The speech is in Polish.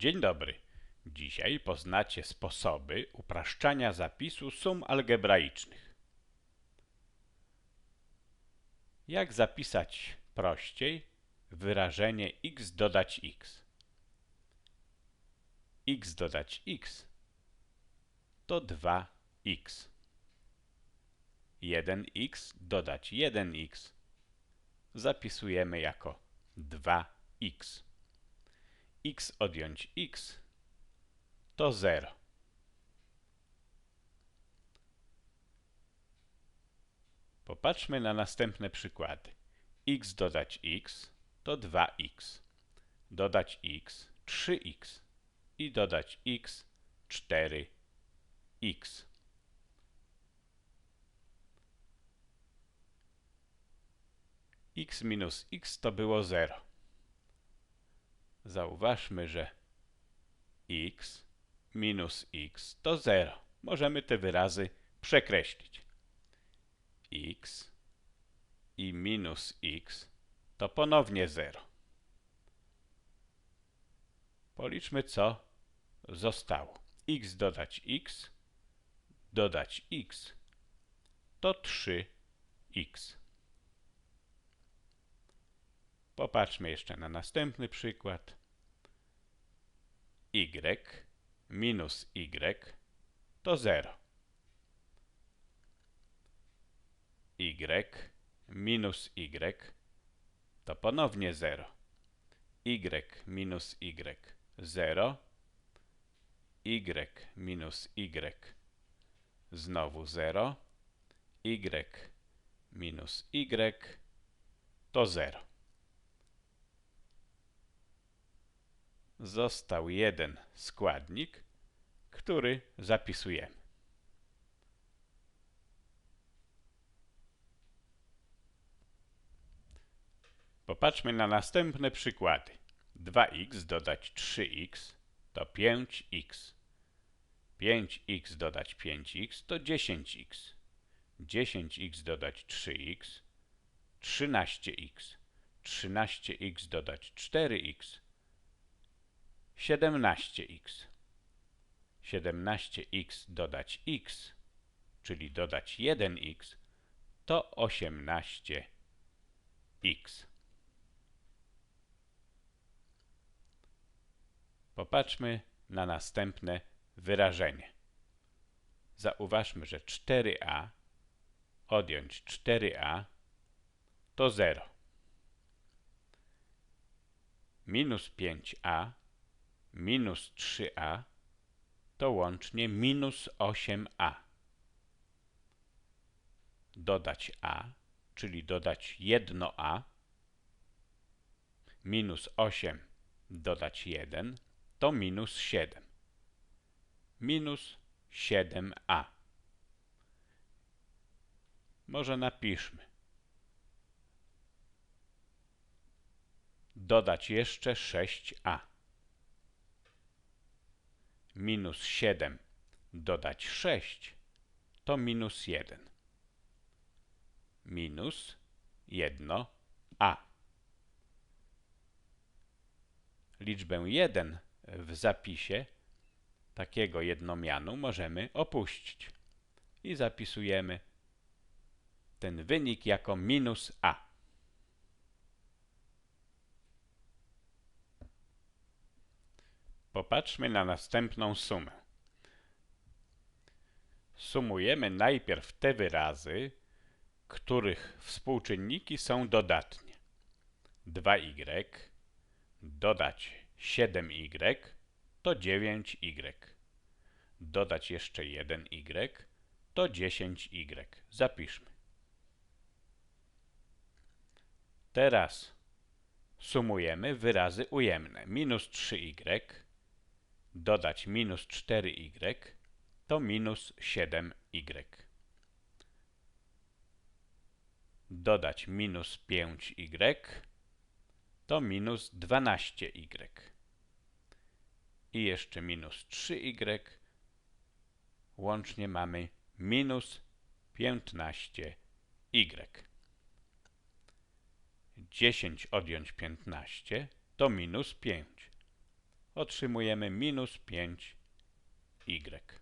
Dzień dobry. Dzisiaj poznacie sposoby upraszczania zapisu sum algebraicznych. Jak zapisać prościej wyrażenie x dodać x? x dodać x to 2x. 1x dodać 1x zapisujemy jako 2x. X odjąć x to 0. Popatrzmy na następne przykłady. x dodać x to 2x. Dodać x 3x i dodać x 4x. x minus x to było 0. Zauważmy, że x minus x to 0. Możemy te wyrazy przekreślić. x i minus x to ponownie 0. Policzmy, co zostało. x dodać x, dodać x to 3x. Popatrzmy jeszcze na następny przykład. Y minus y to 0. y minus y to ponownie 0. y minus y 0. y minus y znowu 0. y minus y to 0. Został jeden składnik, który zapisujemy. Popatrzmy na następne przykłady. 2x dodać 3x to 5x. 5x dodać 5x to 10x. 10x dodać 3x 13x. 13x dodać 4x 17x. 17x dodać x, czyli dodać 1x, to 18x. Popatrzmy na następne wyrażenie. Zauważmy, że 4a odjąć 4a to 0. Minus 5a minus 3a to łącznie minus 8a. Dodać a, czyli dodać jedno a, minus 8 dodać 1 to minus 7. Minus 7a. Może napiszmy. Dodać jeszcze 6a minus 7 dodać 6 to minus 1. Minus 1a. Liczbę 1 w zapisie takiego jednomianu możemy opuścić i zapisujemy ten wynik jako minus a. Popatrzmy na następną sumę. Sumujemy najpierw te wyrazy, których współczynniki są dodatnie. 2y dodać 7y to 9y. Dodać jeszcze 1y to 10y. Zapiszmy. Teraz sumujemy wyrazy ujemne. Minus 3y dodać minus 4y to minus 7y. Dodać minus 5y to minus 12y. I jeszcze minus 3y. Łącznie mamy minus 15y. 10 odjąć 15 to minus 5 otrzymujemy minus 5y.